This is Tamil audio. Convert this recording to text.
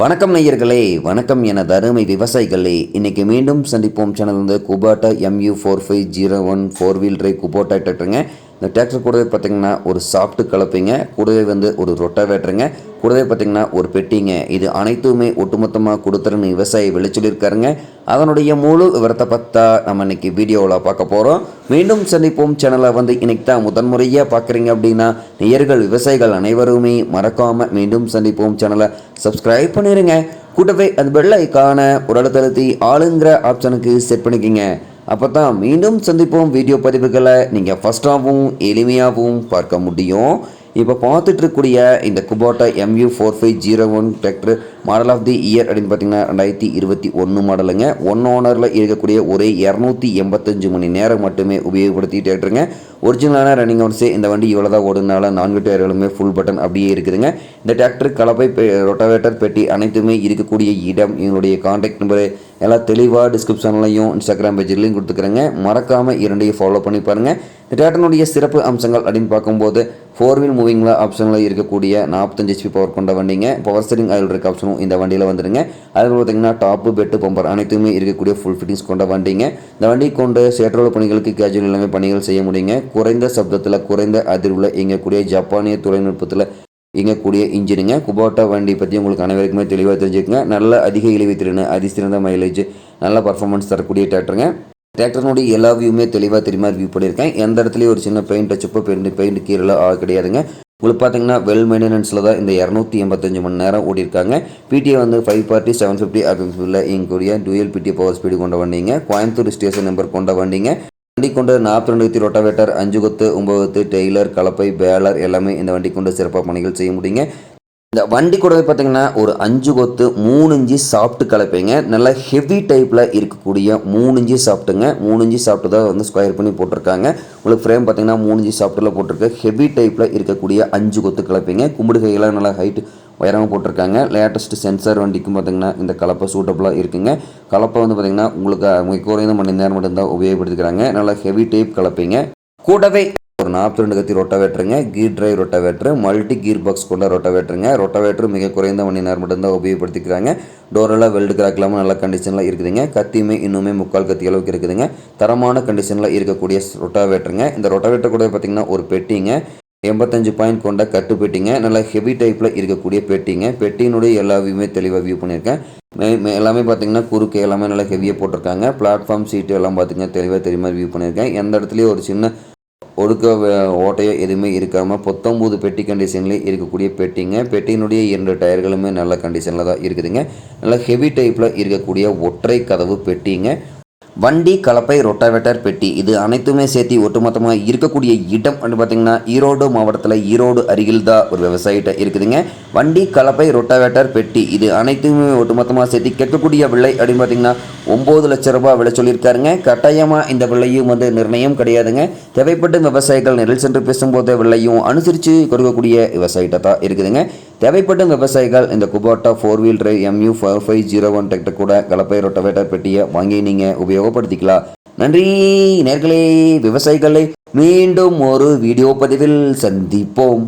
வணக்கம் நேயர்களே வணக்கம் என தருமை விவசாயிகளே. இன்றைக்கி மீண்டும் சந்திப்போம். சேனல் வந்து Kubota MU four five zero one four wheel drive Kubota டிராக்டருங்க இந்த டிராக்டர் கூடவே பார்த்தீங்கன்னா ஒரு சாஃப்ட் கலப்பைங்க கூடவே வந்து ஒரு ரொட்டாவேட்டருங்க கூடவே பார்த்தீங்கன்னா ஒரு பெட்டிங்க. இது அனைத்துமே ஒட்டுமொத்தமாக கொடுத்துருன்னு விவசாயி விளைச்சொல்லியிருக்காருங்க அதனுடைய முழு விவரத்தை பார்த்தா நம்ம இன்னைக்கு வீடியோவில் பார்க்க போகிறோம் மீண்டும் சந்திப்போம். சேனலை வந்து இன்னைக்கு தான் முதன்முறையாக பார்க்குறீங்க அப்படின்னா நேயர்கள் விவசாயிகள் அனைவருமே மறக்காமல் மீண்டும் சந்திப்போம். சேனலை சப்ஸ்கிரைப் பண்ணிடுங்க கூட்டவே அந்த பெல் ஐக்கான ஒரு அழுத்தழுத்தி ஆளுங்கிற ஆப்ஷனுக்கு செட் பண்ணிக்கிங்க. அப்போ தான் மீண்டும் சந்திப்போம் வீடியோ பதிவுகளை நீங்கள் ஃபஸ்ட்டாகவும் எளிமையாகவும் பார்க்க முடியும். இப்போ பார்த்துட்டு இருக்கக்கூடிய இந்த Kubota MU four five zero one tractor model of the year அப்படின்னு பார்த்தீங்கன்னா ரெண்டாயிரத்தி இருபத்தி ஒன்று மாடலுங்க ஒன் ஓனரில் இருக்கக்கூடிய ஒரே இரநூத்தி எண்பத்தஞ்சு மணி நேரம் மட்டுமே உபயோகப்படுத்தி டிராக்டருங்க ஒரிஜினலான ரன்னிங் ஹவர்ஸே இந்த வண்டி இவ்வளோ தான் ஓடுனால நான்கு டயர்களுமே ஃபுல் பட்டன் அப்படியே இருக்குதுங்க. இந்த டிராக்டர் கலப்பை ரொட்டாவேட்டர் பெட்டி அனைத்துமே இருக்கக்கூடிய இடம். எங்களுடைய கான்டாக்ட் நம்பரு எல்லாம் தெளிவாக டிஸ்கிரிப்ஷன்லையும் இன்ஸ்டாகிராம் பேஜ்லையும் கொடுத்துக்கிறேங்க. மறக்காமல் இரண்டையும் ஃபாலோ பண்ணி பாருங்கள் இந்த சிறப்பு அம்சங்கள் அப்படின்னு பார்க்கும்போது ஃபோர் வீல் மூவிங்கில் ஆப்ஷனில் இருக்கக்கூடிய நாற்பத்தஞ்சு ஹெச்பி பவர் கொண்ட வண்டிங்க பவர் ஸ்டரிங் ஆயில் இருக்க ஆப்ஷனும் இந்த வண்டியில் வந்துடுங்க அதில் பார்த்தீங்கன்னா டாப்பு பெட்டு பம்பர் அனைத்துமே இருக்கக்கூடிய ஃபுல் ஃபிட்டிங்ஸ் கொண்ட வண்டிங்க. இந்த வண்டி கொண்டு சேற்றோட பணிகளுக்கு கேஜுவல் எல்லாமே பணிகள் செய்ய முடியுங்க. குறைந்த சப்தத்தில் குறைந்த அதிர்வில் இயங்கக்கூடிய ஜப்பானிய தொழில்நுட்பத்தில் இயங்கக்கூடிய இன்ஜினுங்க. குபோட்டா வண்டி பற்றி உங்களுக்கு அனைவருக்குமே தெளிவாக தெரிஞ்சுக்கங்க நல்ல அதிக இழிவு திறன் அதிசிறந்த மைலேஜ் நல்ல பர்ஃபார்மன்ஸ் தரக்கூடிய டிராக்டருங்க டிராக்டர்னுடைய எல்லா வியூமே தெளிவாக தெரியுமா? வியூ பண்ணியிருக்கேன். எந்த இடத்துலையும் ஒரு சின்ன பெயிண்ட் டச்சப்போ பெயிண்ட் பெயிண்ட் கீழே கிடையாதுங்க. உங்களுக்கு பார்த்தீங்கன்னா வெல் மெயின்டெனன்ஸில் தான் இந்த இரநூத்தி எண்பத்தஞ்சு மணி நேரம் ஓடிருக்காங்க பிடிஏ வந்து ஃபைவ் ஃபார்ட்டி செவன் ஃபிஃப்டி ஆர்பிஎம்ஸில் இயங்கக்கூடிய டூயல் பிடி பவர் ஸ்பீடு கொண்ட வண்டிங்க. கோயம்புத்தூர் ஸ்டேஷன் நம்பர் கொண்ட வண்டிங்க. வண்டி கொண்டு நாற்பத்தி ரெண்டு கத்தி ரொட்டாவேட்டர் அஞ்சு கொத்து ஒம்பது கொத்து டெய்லர் கலப்பை பேலர் எல்லாமே இந்த வண்டி கொண்டு சிறப்பாக பணிகள் செய்ய முடியுங்க. இந்த வண்டி கூடவே பார்த்தீங்கன்னா ஒரு அஞ்சு கொத்து மூணு இஞ்சி சாப்பிட்டு கலப்பைங்க. நல்லா ஹெவி டைப்பில் இருக்கக்கூடிய மூணு இஞ்சி சாப்பிட்டுங்க மூணு இஞ்சி சாப்பிட்டு தான் வந்து ஸ்கொயர் பண்ணி போட்டிருக்காங்க. உங்களுக்கு ஃப்ரேம் பார்த்தீங்கன்னா மூணு இஞ்சி சாப்பிட்டுல போட்டிருக்கு. ஹெவி டைப்பில் இருக்கக்கூடிய அஞ்சு கொத்து கலப்பைங்க. கும்பிடு கையெல்லாம் நல்லா ஹைட்டு உயரமாக போட்டிருக்காங்க. லேட்டஸ்ட் சென்சார் வண்டிக்கும் பார்த்தீங்கன்னா இந்த கலப்பை சூட்டபுளாக இருக்குங்க. கலப்பை வந்து பார்த்தீங்கன்னா உங்களுக்கு மிக குறைந்த மணி நேரம் மட்டும்தான் உபயோகப்படுத்திக்கிறாங்க. நல்லா ஹெவி டைப் கலப்பைங்க. கூடவே ஒரு நாற்பத்தி ரெண்டு கத்தி ரொட்டாவேட்டருங்க gear drive rotavator multi gear box கொண்ட ரொட்டாவேட்டருங்க ரொட்டாவேட்டர் மிக குறைந்த மணி நேரம் மட்டும்தான் உபயோகப்படுத்திக்கிறாங்க. டோரெல்லாம் வெல்டு கிராக் இல்லாமல் நல்ல கண்டிஷனில் இருக்குதுங்க. கத்தியுமே இன்னுமே முக்கால் கத்தி அளவுக்கு இருக்குதுங்க. தரமான கண்டிஷனில் இருக்கக்கூடிய ரொட்டாவேட்டருங்க இந்த ரொட்டாவேட்டர் கூட பார்த்தீங்கன்னா ஒரு பெட்டிங்க. எண்பத்தஞ்சு பாயிண்ட் கொண்ட கட்டு பெட்டிங்க நல்லா ஹெவி டைப்பில் இருக்கக்கூடிய பெட்டிங்க. பெட்டியினுடைய எல்லா வியூமே தெளிவாக வியூ பண்ணியிருக்கேன். எல்லாமே பார்த்தீங்கன்னா குறுக்கு எல்லாமே நல்லா ஹெவியாக போட்டிருக்காங்க. பிளாட்ஃபார்ம் சீட்டு எல்லாம் பார்த்தீங்கன்னா தெளிவாக தெரியுமா வியூ பண்ணியிருக்கேன். எந்த இடத்துலையும் ஒரு சின்ன ஒடுக்க ஓட்டையோ எதுவுமே இருக்காமல் பத்தொம்போது பெட்டி கண்டிஷன்லேயே இருக்கக்கூடிய பெட்டிங்க. பெட்டியினுடைய இரண்டு டயர்களுமே நல்ல கண்டிஷனில் தான் இருக்குதுங்க. நல்லா ஹெவி டைப்பில் இருக்கக்கூடிய ஒற்றை கதவு பெட்டிங்க. வண்டி கலப்பை ரொட்டாவேட்டர் பெட்டி. இது அனைத்துமே சேர்த்து ஒட்டுமொத்தமாக இருக்கக்கூடிய இடம் அப்படின்னு பார்த்தீங்கன்னா ஈரோடு மாவட்டத்தில் ஈரோடு அருகில் தான் ஒரு விவசாயிட்ட இருக்குதுங்க. வண்டி கலப்பை ரொட்டாவேட்டர் பெட்டி இது அனைத்துமே ஒட்டுமொத்தமாக சேர்த்து கேட்கக்கூடிய விலை அப்படின்னு பார்த்தீங்கன்னா ஒம்பது லட்ச ரூபாய் விலை சொல்லியிருக்காருங்க. கட்டாயமாக இந்த விலையும் வந்து நிர்ணயம் கிடையாதுங்க. தேவைப்பட்ட விவசாயிகள் நெல் சென்று பேசும்போது விலையும் அனுசரித்து கொடுக்கக்கூடிய விவசாயிட்ட தான் இருக்குதுங்க. தேவைப்படும் விவசாயிகள் இந்த Kubota four wheel drive MU four five zero one tractor கூட கலப்பை ரொட்டவேட்டர் பெட்டியை வாங்கி நீங்கள் உபயோகப்படுத்திக்கலாம் நன்றி நேர்களே விவசாயிகளை மீண்டும் ஒரு வீடியோ பதிவில் சந்திப்போம்.